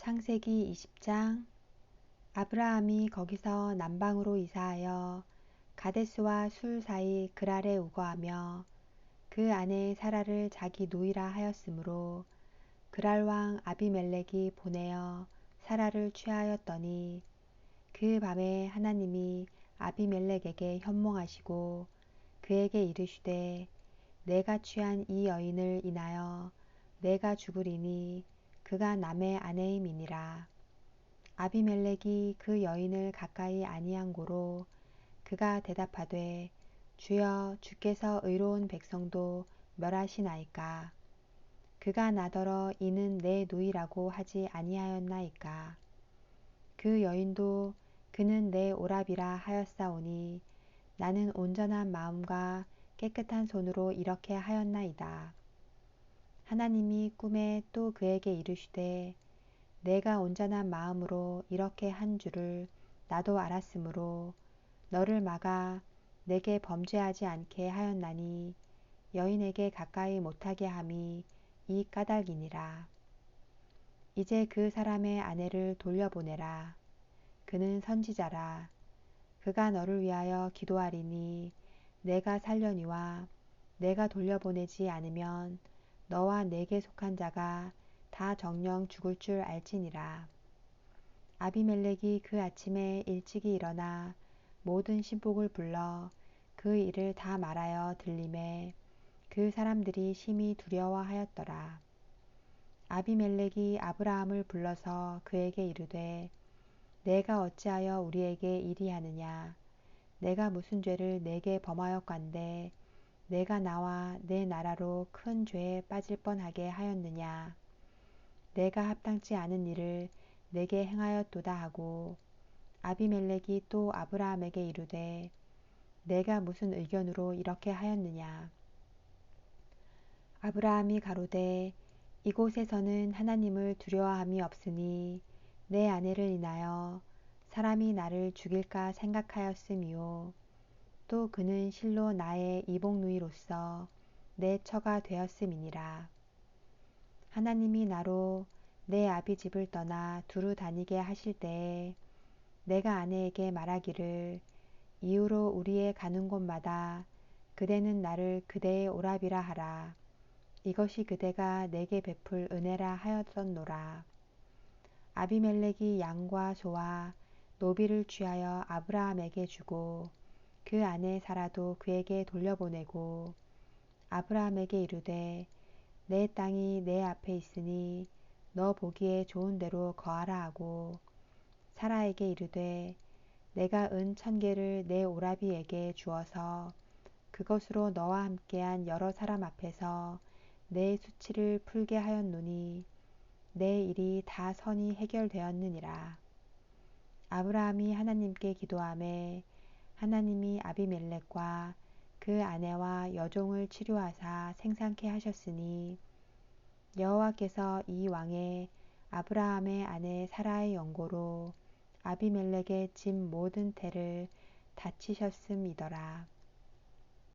창세기 20장. 아브라함이 거기서 남방으로 이사하여 가데스와 술 사이 그랄에 우거하며 그 아내 사라를 자기 누이라 하였으므로 그랄 왕 아비멜렉이 보내어 사라를 취하였더니 그 밤에 하나님이 아비멜렉에게 현몽하시고 그에게 이르시되 내가 취한 이 여인을 인하여 내가 죽으리니 그가 남의 아내임이니라. 아비멜렉이 그 여인을 가까이 아니한 고로 그가 대답하되 주여 주께서 의로운 백성도 멸하시나이까. 그가 나더러 이는 내 누이라고 하지 아니하였나이까. 그 여인도 그는 내 오랍이라 하였사오니 나는 온전한 마음과 깨끗한 손으로 이렇게 하였나이다. 하나님이 꿈에 또 그에게 이르시되 내가 온전한 마음으로 이렇게 한 줄을 나도 알았으므로 너를 막아 내게 범죄하지 않게 하였나니 여인에게 가까이 못하게 함이 이 까닭이니라. 이제 그 사람의 아내를 돌려보내라. 그는 선지자라. 그가 너를 위하여 기도하리니 내가 살려니와 내가 돌려보내지 않으면 너와 내게 속한 자가 다 정령 죽을 줄 알지니라. 아비멜렉이 그 아침에 일찍이 일어나 모든 신복을 불러 그 일을 다 말하여 들림에 그 사람들이 심히 두려워하였더라. 아비멜렉이 아브라함을 불러서 그에게 이르되 내가 어찌하여 우리에게 이리 하느냐 내가 무슨 죄를 내게 범하였건데 내가 나와 내 나라로 큰 죄에 빠질 뻔하게 하였느냐. 내가 합당치 않은 일을 내게 행하였도다 하고 아비멜렉이 또 아브라함에게 이르되 내가 무슨 의견으로 이렇게 하였느냐. 아브라함이 가로되 이곳에서는 하나님을 두려워함이 없으니 내 아내를 인하여 사람이 나를 죽일까 생각하였음이요. 또 그는 실로 나의 이복누이로서 내 처가 되었음이니라. 하나님이 나로 내 아비 집을 떠나 두루 다니게 하실 때에 내가 아내에게 말하기를 이후로 우리의 가는 곳마다 그대는 나를 그대의 오랍이라 하라. 이것이 그대가 내게 베풀 은혜라 하였었노라. 아비멜렉이 양과 소와 노비를 취하여 아브라함에게 주고 그 아내 사라도 그에게 돌려보내고 아브라함에게 이르되 내 땅이 내 앞에 있으니 너 보기에 좋은 대로 거하라 하고 사라에게 이르되 내가 은 천 개를 내 오라비에게 주어서 그것으로 너와 함께한 여러 사람 앞에서 내 수치를 풀게 하였노니 내 일이 다 선이 해결되었느니라. 아브라함이 하나님께 기도함에 하나님이 아비멜렉과 그 아내와 여종을 치료하사 생산케 하셨으니 여호와께서 이 왕의 아브라함의 아내 사라의 연고로 아비멜렉의 집 모든 태를 다치셨음이더라.